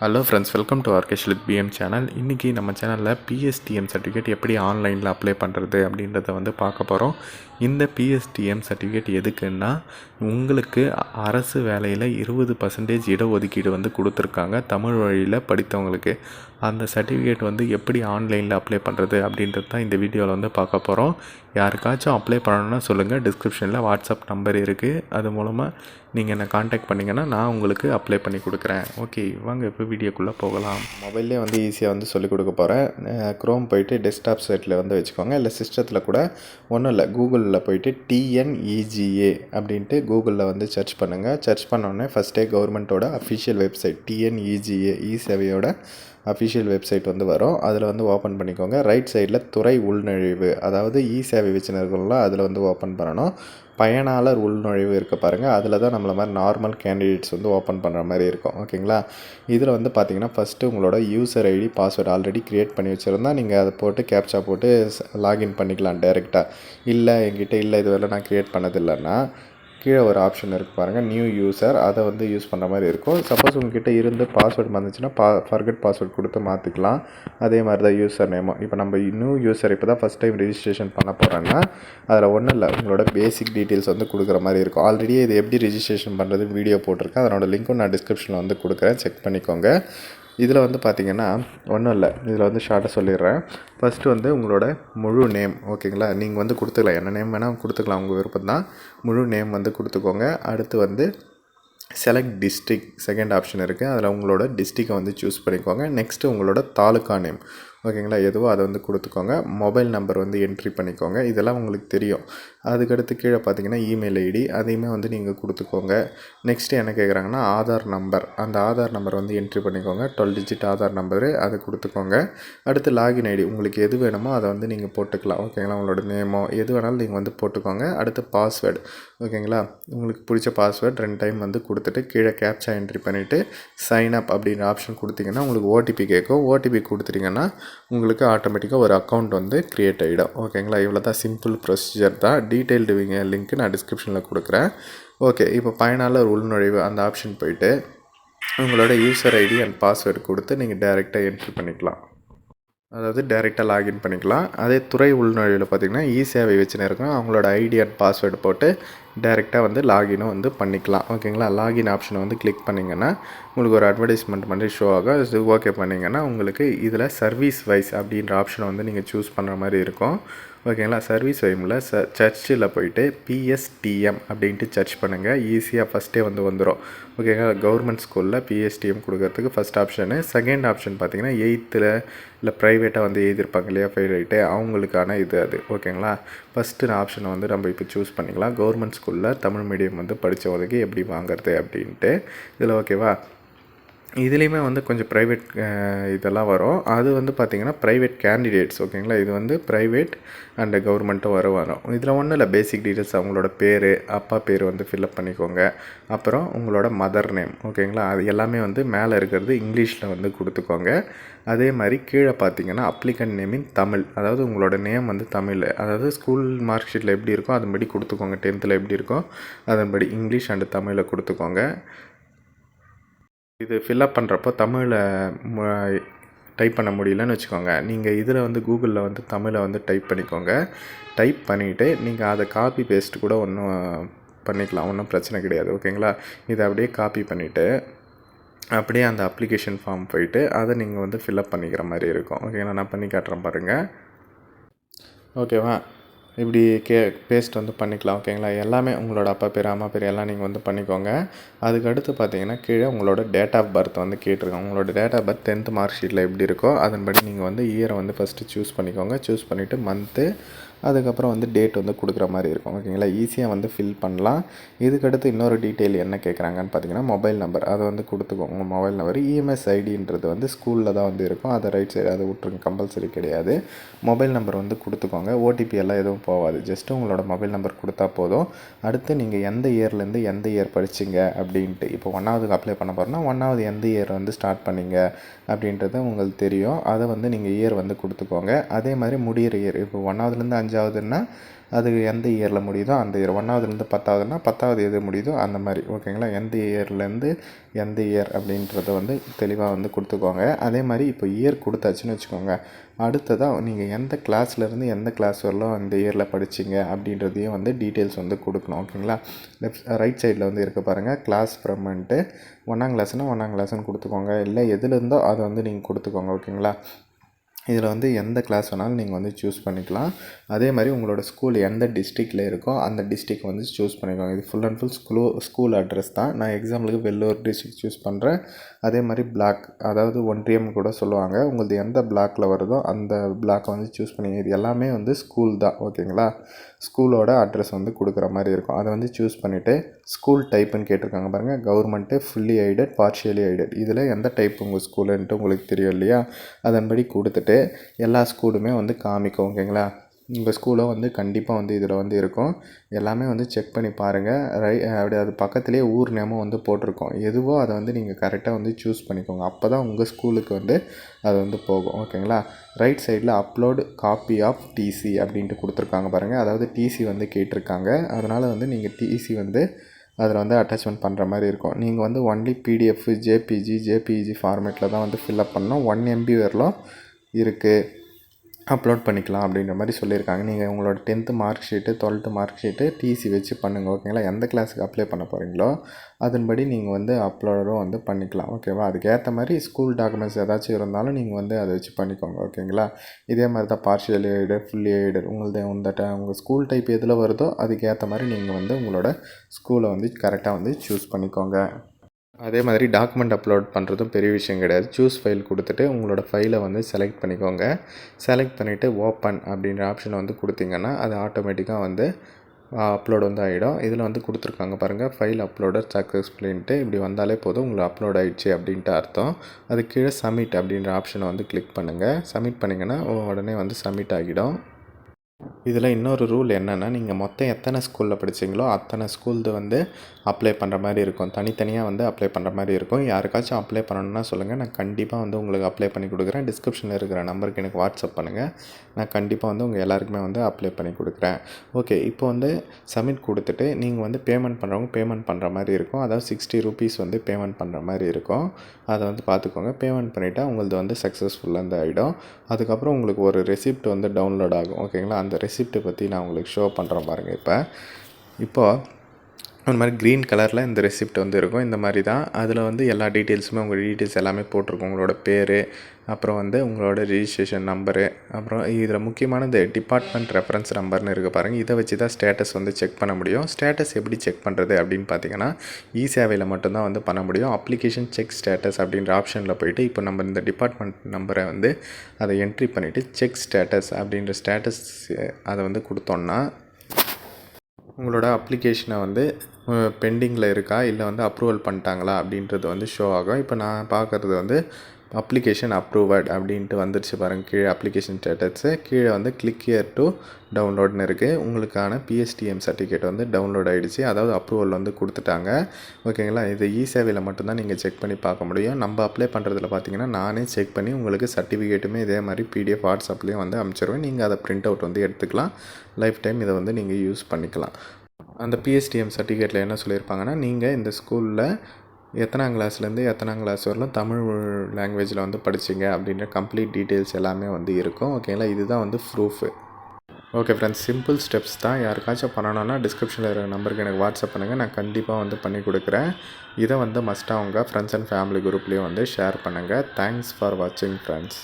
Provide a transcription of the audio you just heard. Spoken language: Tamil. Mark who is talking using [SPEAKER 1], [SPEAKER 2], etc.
[SPEAKER 1] Hello friends welcome to Arkesh with PM channel இன்றைக்கி நம்ம சேனலில் பிஎஸ்டிஎம் சர்டிஃபிகேட் எப்படி ஆன்லைனில் அப்ளை பண்ணுறது அப்படின்றத வந்து பார்க்க போகிறோம் இந்த பிஎஸ்டிஎம் சர்டிஃபிகேட் எதுக்குன்னா உங்களுக்கு அரசு வேலையில் இருபது பர்சன்டேஜ் இடஒதுக்கீடு வந்து கொடுத்துருக்காங்க தமிழ் வழியில் படித்தவங்களுக்கு. அந்த சர்டிஃபிகேட் வந்து எப்படி ஆன்லைனில் அப்ளை பண்ணுறது அப்படின்றது தான் இந்த வீடியோவில் வந்து பார்க்க போகிறோம் யாருக்காச்சும் அப்ளை பண்ணணும்னா சொல்லுங்கள் டிஸ்கிரிப்ஷனில் வாட்ஸ்அப் நம்பர் இருக்குது அது மூலமாக நீங்கள் என்னை காண்டாக்ட் பண்ணிங்கன்னா நான் உங்களுக்கு அப்ளை பண்ணி கொடுக்குறேன். ஓகே வாங்க இப்போ வீடியோக்குள்ளே போகலாம். மொபைல்லே வந்து ஈஸியாக வந்து சொல்லிக் கொடுக்க போகிறேன் க்ரோம் போயிட்டு டெஸ்க்டாப் சைட்டில் வந்து வச்சுக்கோங்க. இல்லை சிஸ்டத்தில் கூட ஒன்றும் இல்லை. கூகுளில் போயிட்டு டிஎன்இஜிஏ அப்படின்ட்டு கூகுளில் வந்து சர்ச் பண்ணுங்கள் சர்ச் பண்ணோடனே ஃபஸ்ட்டே கவர்மெண்ட்டோட அஃபிஷியல் வெப்சைட் டிஎன்இஜிஏ இ சேவையோட அஃபிஷியல் வெப்சைட் வந்து வரும். அதில் வந்து ஓப்பன் பண்ணிக்கோங்க. ரைட் சைடில் துறை உள்நுழைவு அதாவது இ சேவை வச்சுருக்கலாம் அதில் வந்து ஓப்பன் பண்ணணும். பயனாளர் உள்நுழைவு இருக்க பாருங்கள் அதில் தான் நம்மள மாதிரி நார்மல் கேண்டிடேட்ஸ் வந்து ஓப்பன் பண்ணுற மாதிரி இருக்கும். ஓகேங்களா? இதில் வந்து பார்த்தீங்கன்னா ஃபஸ்ட்டு உங்களோட user ID password already create பண்ணி வச்சுருந்தா நீங்கள் அதை போட்டு கேப்சா போட்டு லாகின் பண்ணிக்கலாம் டேரெக்டாக இல்லை என்கிட்ட இல்லை இதுவரை நான் க்ரியேட் பண்ணதில்லைன்னா கீழே ஒரு ஆப்ஷன் இருக்குது பாருங்கள் நியூ யூசர் அதை வந்து யூஸ் பண்ணுற மாதிரி இருக்கும். சப்போஸ் உங்ககிட்ட இருந்து பாஸ்வேர்டு வந்துச்சுன்னா பா ஃபர்கட் பாஸ்வேர்டு கொடுத்து மாற்றிக்கலாம் அதே மாதிரி தான் யூசர் நேமும் இப்போ நம்ம நியூ யூசர் இப்போ தான் ஃபஸ்ட் டைம் ரிஜிஸ்ட்ரேஷன் பண்ண போகிறோன்னா அதில் ஒன்றும் இல்லை. உங்களோட பேசிக் டீட்டெயில்ஸ் வந்து கொடுக்குற மாதிரி இருக்கும். ஆல்ரெடி இது எப்படி ரிஜிஸ்ட்ரேஷன் பண்ணுறது வீடியோ போட்டிருக்கேன். அதனோட லிங்க்கும் நான் டிஸ்கிரிப்ஷனில் வந்து கொடுக்குறேன். செக் பண்ணிக்கோங்க. இதில் வந்து பார்த்திங்கன்னா ஒன்றும் இல்லை. இதில் வந்து ஷார்ட்டாக சொல்லிடுறேன். ஃபஸ்ட்டு வந்து உங்களோட முழு நேம் ஓகேங்களா? நீங்கள் வந்து கொடுத்துக்கலாம். என்ன நேம் வேணால் கொடுத்துக்கலாம். உங்கள் விருப்பம் தான். முழு நேம் வந்து கொடுத்துக்கோங்க. அடுத்து வந்து செலக்ட் டிஸ்ட்ரிக் செகண்ட் ஆப்ஷன் இருக்குது அதில் உங்களோட டிஸ்ட்ரிக்கை வந்து சூஸ் பண்ணிக்கோங்க. நெக்ஸ்ட்டு உங்களோட தாலுக்கா நேம் ஓகேங்களா? எதுவோ அதை வந்து கொடுத்துக்கோங்க. மொபைல் நம்பர் வந்து என்ட்ரி பண்ணிக்கோங்க. இதெல்லாம் உங்களுக்கு தெரியும். அதுக்கடுத்து கீழே பார்த்தீங்கன்னா இமெயில் ஐடி அதையுமே வந்து நீங்கள் கொடுத்துக்கோங்க. நெக்ஸ்ட்டு என்ன கேட்குறாங்கன்னா ஆதார் நம்பர். அந்த ஆதார் நம்பர் வந்து என்ட்ரி பண்ணிக்கோங்க. Twelve digit Aadhaar number. அதை கொடுத்துக்கோங்க. அடுத்து லாகின் ஐடி உங்களுக்கு எது வேணுமோ அதை வந்து நீங்கள் போட்டுக்கலாம். ஓகேங்களா? உங்களோட நேமோ எது வேணாலும் நீங்கள் வந்து போட்டுக்கோங்க. அடுத்து பாஸ்வேர்டு ஓகேங்களா? உங்களுக்கு பிடிச்ச பாஸ்வேர்டு ரெண்டு டைம் வந்து கொடுத்துட்டு கீழே கேப்சா என்ட்ரி பண்ணிவிட்டு சைன் அப் அப்படின்ற ஆப்ஷன் கொடுத்தீங்கன்னா உங்களுக்கு ஓடிபி கேட்கும். ஓடிபி கொடுத்துட்டிங்கன்னா உங்களுக்கு ஆட்டோமேட்டிக்காக ஒரு அக்கௌண்ட் வந்து க்ரியேட் ஆகிடும் ஓகேங்களா? இவ்வளோ தான் சிம்பிள் ப்ரொசீஜர் தான் டீட்டெயில்டு லிங்க் நான் டிஸ்கிரிப்ஷனில் கொடுக்குறேன். ஓகே இப்போ பயனாளர் உள்நுழைவு அந்த ஆப்ஷன் போயிட்டு உங்களோட யூசர் ஐடி அண்ட் பாஸ்வேர்டு கொடுத்து நீங்கள் டேரெக்டாக என்ட்ரி பண்ணிக்கலாம். அதாவது டேரெக்டாக லாகின் பண்ணிக்கலாம். அதே துறை உள்நுழைவில் பார்த்திங்கன்னா இ சேவை வச்சுன்னு இருக்கும். அவங்களோட ஐடி அண்ட் பாஸ்வேர்டு போட்டு டேரெக்டாக வந்து லாகினும் வந்து பண்ணிக்கலாம். ஓகேங்களா லாகின் ஆப்ஷனை வந்து கிளிக் பண்ணிங்கன்னா உங்களுக்கு ஒரு அட்வர்டைஸ்மெண்ட் மாதிரி ஷோ ஆகும். இது ஓகே பண்ணிங்கன்னா உங்களுக்கு இதில் சர்வீஸ் வைஸ் அப்படின்ற ஆப்ஷனை வந்து நீங்கள் சூஸ் பண்ணுற மாதிரி இருக்கும். ஓகேங்களா சர்வீஸ் வைமில் ச சர்ச்சில் போயிட்டு பிஎஸ்டிஎம் அப்படின்ட்டு சர்ச் பண்ணுங்கள் ஈஸியாக ஃபஸ்ட்டே வந்து வந்துடும் ஓகேங்களா கவர்மெண்ட் ஸ்கூலில் பிஎஸ்டிஎம் கொடுக்கறதுக்கு ஃபஸ்ட் ஆப்ஷனு செகண்ட் ஆப்ஷன் பார்த்தீங்கன்னா எயித்தில் இல்லை ப்ரைவேட்டாக வந்து எழுதியிருப்பாங்க இல்லையா? ஃபெயிலைட்டு அவங்களுக்கான இது அது. ஓகேங்களா ஃபஸ்ட்டு ஆப்ஷனை வந்து நம்ம இப்போ சூஸ் பண்ணிக்கலாம். கவர்மெண்ட் ஸ்கூலில் தமிழ் மீடியம் வந்து படித்தவங்களுக்கு எப்படி வாங்குறது அப்படின்ட்டு. இதில் ஓகேவா இதுலேயுமே வந்து கொஞ்சம் ப்ரைவேட் இதெல்லாம் வரும். அது வந்து பார்த்திங்கன்னா ப்ரைவேட் கேண்டிடேட்ஸ் ஓகேங்களா இது வந்து ப்ரைவேட் அண்டு கவர்மெண்ட்டும் வர வரும் இதில் ஒன்றும் இல்லை பேசிக் டீட்டெயில்ஸ் அவங்களோட பேர் அப்பா பேர் வந்து ஃபில்அப் பண்ணிக்கோங்க. அப்புறம் உங்களோட மதர் நேம் ஓகேங்களா அது எல்லாமே வந்து மேலே இருக்கிறது இங்கிலீஷில் வந்து கொடுத்துக்கோங்க. அதே மாதிரி கீழே பார்த்தீங்கன்னா அப்ளிகண்ட் இன் தமிழ் அதாவது உங்களோட நேம் வந்து தமிழ். அதாவது ஸ்கூல் மார்க் ஷீட்டில் எப்படி இருக்கோ அதன்படி கொடுத்துக்கோங்க. டென்த்தில் எப்படி இருக்கோ அதன்படி இங்கிலீஷ் அண்டு தமிழில் கொடுத்துக்கோங்க. இது ஃபில்அப் பண்ணுறப்போ தமிழில் டைப் பண்ண முடியலன்னு வச்சுக்கோங்க. நீங்கள் இதில் வந்து கூகுளில் வந்து தமிழை வந்து டைப் பண்ணிக்கோங்க. டைப் பண்ணிவிட்டு நீங்கள் அதை காப்பி பேஸ்ட் கூட ஒன்றும் பண்ணிக்கலாம். ஒன்றும் பிரச்சனை கிடையாது. ஓகேங்களா இதை அப்படியே காப்பி பண்ணிவிட்டு அப்படியே அந்த அப்ளிகேஷன் ஃபார்ம் போயிட்டு அதை நீங்கள் வந்து ஃபில்அப் பண்ணிக்கிற மாதிரி இருக்கும். ஓகேங்களா நான் பண்ணி காட்டுறேன் பாருங்கள் ஓகேவா இப்படி கே பேஸ்ட் வந்து பண்ணிக்கலாம் ஓகேங்களா எல்லாமே உங்களோட அப்பா பேர் அம்மா பேர் எல்லாம் நீங்கள் வந்து பண்ணிக்கோங்க. அதுக்கு அடுத்து பார்த்தீங்கன்னா கீழே உங்களோட டேட் ஆஃப் பர்த் வந்து கேட்டிருக்கோம். உங்களோட date of birth tenth mark ஷீட்டில் எப்படி இருக்கோ அதன்படி நீங்கள் வந்து இயரை வந்து ஃபஸ்ட்டு சூஸ் பண்ணிக்கோங்க. சூஸ் பண்ணிவிட்டு மந்த்து அதுக்கப்புறம் வந்து டேட் வந்து கொடுக்குற மாதிரி இருக்கும். ஓகேங்களா ஈஸியாக வந்து ஃபில் பண்ணலாம். இதுக்கடுத்து இன்னொரு டீட்டெயில் என்ன கேட்குறாங்கன்னு பார்த்தீங்கன்னா மொபைல் நம்பர் அதை வந்து கொடுத்துக்கோங்க உங்கள் மொபைல் நம்பர் இஎம்எஸ் ஐடின்றது வந்து ஸ்கூலில் தான் வந்து இருக்கும். அதை ரைட் சைடு அதை விட்ருங்க கம்பல்சரி கிடையாது. மொபைல் நம்பர் வந்து கொடுத்துக்கோங்க. ஓடிபி எல்லாம் எதுவும் போகாது. ஜஸ்ட்டு உங்களோட மொபைல் நம்பர் கொடுத்தா போதும். அடுத்து நீங்கள் எந்த இயர்லேருந்து எந்த இயர் படிச்சிங்க அப்படின்ட்டு இப்போ ஒன்றாவதுக்கு அப்ளை பண்ண போகிறோன்னா ஒன்றாவது எந்த இயர் வந்து ஸ்டார்ட் பண்ணிங்க அப்படின்றது உங்களுக்கு தெரியும். அதை வந்து நீங்கள் இயர் வந்து கொடுத்துக்கோங்க. அதே மாதிரி முடியிற இயர் இப்போ ஒன்றாவதுலேருந்து அஞ்சாவதுன்னா அது எந்த இயரில் முடியுதோ அந்த இயர் ஒன்றாவதுலேருந்து பத்தாவதுன்னா பத்தாவது எது முடியுதோ அந்த மாதிரி. ஓகேங்களா எந்த இயர்லேருந்து எந்த இயர் அப்படின்றத வந்து தெளிவாக வந்து கொடுத்துக்கோங்க. அதே மாதிரி இப்போ இயர் கொடுத்தாச்சுன்னு வச்சுக்கோங்க. அடுத்ததாக நீங்கள் எந்த கிளாஸ்லேருந்து எந்த கிளாஸ் வரலும் அந்த இயரில் படிச்சீங்க அப்படின்றதையும் வந்து டீட்டெயில்ஸ் வந்து கொடுக்கணும். ஓகேங்களா லெஃப்ட் ரைட் சைடில் வந்து இருக்க பாருங்கள் கிளாஸ் ஃப்ரம்ன்ட்டு ஒன்றாம் கிளாஸ்னால் ஒன்றாம் கிளாஸ்னு கொடுத்துக்கோங்க. இல்லை எதுலேருந்தோ அதை வந்து நீங்கள் கொடுத்துக்கோங்க. ஓகேங்களா இதில் வந்து எந்த கிளாஸ் வேணாலும் நீங்கள் வந்து சூஸ் பண்ணிக்கலாம். அதே மாதிரி உங்களோட ஸ்கூல் எந்த டிஸ்ட்ரிக்டில் இருக்கோ அந்த டிஸ்ட்ரிக் வந்து சூஸ் பண்ணிக்கலாம் இது ஃபுல் அண்ட் ஃபுல் ஸ்கூலோ ஸ்கூல் அட்ரஸ் தான். நான் எக்ஸாம்பிளுக்கு வெள்ளூர் டிஸ்ட்ரிக் சூஸ் பண்ணுறேன் அதே மாதிரி பிளாக் அதாவது ஒன்றியம் கூட சொல்லுவாங்க. உங்களது எந்த பிளாக்கில் வருதோ அந்த பிளாக்கை வந்து சூஸ் பண்ணிங்க இது எல்லாமே வந்து ஸ்கூல் தான். ஓகேங்களா? ஸ்கூலோட அட்ரஸ் வந்து கொடுக்குற மாதிரி இருக்கும். அதை வந்து சூஸ் பண்ணிவிட்டு ஸ்கூல் டைப்புன்னு கேட்டிருக்காங்க பாருங்கள் government fully aided partially aided இதில் எந்த டைப் உங்கள் ஸ்கூலுன்ட்டு உங்களுக்கு தெரியும் இல்லையா? அதன்படி கொடுத்துட்டு எல்லா ஸ்கூலுமே வந்து காமிக்கும் ஓகேங்களா உங்கள் ஸ்கூலும் வந்து கண்டிப்பாக வந்து இதில் வந்து இருக்கும். எல்லாமே வந்து செக் பண்ணி பாருங்கள் ரை அப்படி அது பக்கத்துலேயே ஊர் நேமும் வந்து போட்டிருக்கோம். எதுவோ அதை வந்து நீங்கள் கரெக்டாக வந்து சூஸ் பண்ணிக்கோங்க. அப்போ தான் உங்கள் ஸ்கூலுக்கு வந்து அது வந்து போகும். ஓகேங்களா? ரைட் சைடில் அப்லோடு காப்பி ஆஃப் டிசி அப்படின்ட்டு கொடுத்துருக்காங்க பாருங்கள் அதாவது டிசி வந்து கேட்டிருக்காங்க. அதனால் வந்து நீங்கள் டிசி வந்து அதில் வந்து அட்டாச்மெண்ட் பண்ணுற மாதிரி இருக்கும். நீங்கள் வந்து ஒன்லி பிடிஎஃப் ஜேபிஜி ஜேபிஜி ஃபார்மேட்டில் தான் வந்து ஃபில்அப் பண்ணணும். ஒன் எம்பி வரலாம் இருக்குது அப்லோட் பண்ணிக்கலாம் அப்படின்ற மாதிரி சொல்லியிருக்காங்க. நீங்கள் உங்களோட tenth mark sheet twelfth mark sheet TC வச்சு பண்ணுங்கள் ஓகேங்களா எந்த கிளாஸுக்கு அப்ளை பண்ண போகிறீங்களோ அதன்படி நீங்கள் வந்து அப்லோடும் வந்து பண்ணிக்கலாம் ஓகேவா அதுக்கேற்ற மாதிரி ஸ்கூல் டாக்குமெண்ட்ஸ் ஏதாச்சும் இருந்தாலும் நீங்கள் வந்து அதை வச்சு பண்ணிக்கோங்க ஓகேங்களா இதே மாதிரி தான் பார்ஷியல் எய்டு ஃபுல் எய்டு உங்களது இந்த ட உங்கள் ஸ்கூல் டைப் எதில் வருதோ அதுக்கேற்ற மாதிரி நீங்கள் வந்து உங்களோட ஸ்கூலை வந்து கரெக்டாக வந்து சூஸ் பண்ணிக்கோங்க. அதே மாதிரி டாக்குமெண்ட் அப்லோட் பண்ணுறதும் பெரிய விஷயம் கிடையாது. சூஸ் ஃபைல் கொடுத்துட்டு உங்களோட ஃபைலை வந்து செலக்ட் பண்ணிக்கோங்க. செலக்ட் பண்ணிவிட்டு ஓப்பன் அப்படின்ற ஆப்ஷனை வந்து கொடுத்தீங்கன்னா அது ஆட்டோமேட்டிக்காக வந்து அப்லோட் வந்து ஆகிடும் இதில் வந்து கொடுத்துருக்காங்க பாருங்கள் ஃபைல் அப்லோடர் சக்ஸஸ்ஃபுல்லின்ட்டு இப்படி வந்தாலே போதும் உங்களுக்கு அப்லோட் ஆகிடுச்சு அப்படின்ட்டு அர்த்தம். அது கீழே சப்மிட் அப்படின்ற ஆப்ஷனை வந்து கிளிக் பண்ணுங்கள் சப்மிட் பண்ணிங்கன்னா உடனே வந்து சப்மிட் ஆகிடும். இதில் இன்னொரு ரூல் என்னென்னா நீங்கள் மொத்தம் எத்தனை ஸ்கூலில் படிச்சீங்களோ அத்தனை ஸ்கூல்து வந்து அப்ளை பண்ணுற மாதிரி இருக்கும். தனித்தனியாக வந்து அப்ளை பண்ணுற மாதிரி இருக்கும். யாருக்காச்சும் அப்ளை பண்ணணும்னா சொல்லுங்கள் நான் கண்டிப்பாக வந்து உங்களுக்கு அப்ளை பண்ணி கொடுக்குறேன். டிஸ்கிரிப்ஷனில் இருக்கிற நம்பருக்கு எனக்கு வாட்ஸ்அப் பண்ணுங்கள் நான் கண்டிப்பாக வந்து உங்கள் எல்லாருக்குமே வந்து அப்ளை பண்ணி கொடுக்குறேன். ஓகே இப்போ வந்து சப்மிட் கொடுத்துட்டு நீங்கள் வந்து பேமெண்ட் பண்ணுறவங்க பேமெண்ட் பண்ணுற மாதிரி இருக்கும். அதாவது சிக்ஸ்டி ருபீஸ் வந்து பேமெண்ட் பண்ணுற மாதிரி இருக்கும். அதை வந்து பார்த்துக்கோங்க. பேமெண்ட் பண்ணிவிட்டா உங்களது வந்து சக்ஸஸ்ஃபுல்லாக இருந்து ஆகிடும் அதுக்கப்புறம் உங்களுக்கு ஒரு ரெசிப்ட் வந்து டவுன்லோட் ஆகும். ஓகேங்களா அந்த ரெசிப்ட்டை பற்றி நான் உங்களுக்கு ஷோ பண்ணுறேன் பாருங்கள் இப்போ. இப்போது இந்த மாதிரி க்ரீன் கலரில் இந்த ரெசிப்ட் வந்து இருக்கும். இந்த மாதிரி தான். அதில் வந்து எல்லா டீட்டெயில்ஸுமே உங்கள் டீட்டெயில்ஸ் எல்லாமே போட்டிருக்கும். உங்களோட பேர் அப்புறம் வந்து உங்களோட ரிஜிஸ்ட்ரேஷன் நம்பரு அப்புறம் இதில் முக்கியமானது டிபார்ட்மெண்ட் ரெஃபரன்ஸ் நம்பர்னு இருக்குது பாருங்கள் இதை வச்சு தான் ஸ்டேட்டஸ் வந்து செக் பண்ண முடியும். ஸ்டேட்டஸ் எப்படி செக் பண்ணுறது அப்படின்னு பார்த்தீங்கன்னா இ சேவையில் மட்டும்தான் வந்து பண்ண முடியும். அப்ளிகேஷன் செக் ஸ்டேட்டஸ் அப்படின்ற ஆப்ஷனில் போயிட்டு இப்போ நம்ம இந்த டிபார்ட்மெண்ட் நம்பரை வந்து அதை என்ட்ரி பண்ணிவிட்டு செக் ஸ்டேட்டஸ் அப்படின்ற ஸ்டேட்டஸ் அதை வந்து கொடுத்தோன்னா உங்களோட அப்ளிகேஷனை வந்து பெண்டிங்கில் இருக்கா? இல்லை வந்து அப்ரூவல் பண்ணிட்டாங்களா? அப்படின்றது வந்து ஷோ ஆகும். இப்போ நான் பார்க்குறது வந்து அப்ளிகேஷன் அப்ரூவட் அப்படின்ட்டு வந்துருச்சு பாருங்கள் கீழே அப்ளிகேஷன் ஸ்டேட்டஸு கீழே வந்து கிளிக் இயர் டு டவுன்லோட்னு இருக்குது உங்களுக்கான பிஎஸ்டிஎம் சர்டிஃபிகேட் வந்து டவுன்லோட் ஆகிடுச்சு அதாவது அப்ரூவல் வந்து கொடுத்துட்டாங்க. ஓகேங்களா இது இ சேவையில் மட்டும்தான் நீங்கள் செக் பண்ணி பார்க்க முடியும். நம்ம அப்ளை பண்ணுறதுல பார்த்தீங்கன்னா நானே செக் பண்ணி உங்களுக்கு சர்டிஃபிகேட்டுமே இதே மாதிரி பிடிஎஃப் வாட்ஸ்அப்லேயும் வந்து அமைச்சிருவேன். நீங்கள் அதை பிரிண்ட் அவுட் வந்து எடுத்துக்கலாம். லைஃப் டைம் இதை வந்து நீங்கள் யூஸ் பண்ணிக்கலாம். அந்த பிஎஸ்டிஎம் சர்டிஃபிகேட்டில் என்ன சொல்லியிருப்பாங்கன்னா நீங்கள் இந்த ஸ்கூலில் எத்தனாம் கிளாஸ்லேருந்து எத்தனாம் கிளாஸ் வரலும் தமிழ் லாங்குவேஜில் வந்து படிச்சிங்க அப்படின்ற கம்ப்ளீட் டீட்டெயில்ஸ் எல்லாமே வந்து இருக்கும். ஓகேங்களா இதுதான் வந்து proof okay friends simple steps தான். யாருக்காச்சும் பண்ணணும்னா டிஸ்கிரிப்ஷனில் இருக்கிற நம்பருக்கு எனக்கு வாட்ஸ்அப் பண்ணுங்கள் நான் கண்டிப்பாக வந்து பண்ணி கொடுக்குறேன். இதை வந்து மஸ்ட்டாக உங்கள் ஃப்ரெண்ட்ஸ் அண்ட் ஃபேமிலி குரூப்லேயும் வந்து ஷேர் பண்ணுங்கள் தேங்க்ஸ் ஃபார் வாட்சிங் ஃப்ரெண்ட்ஸ்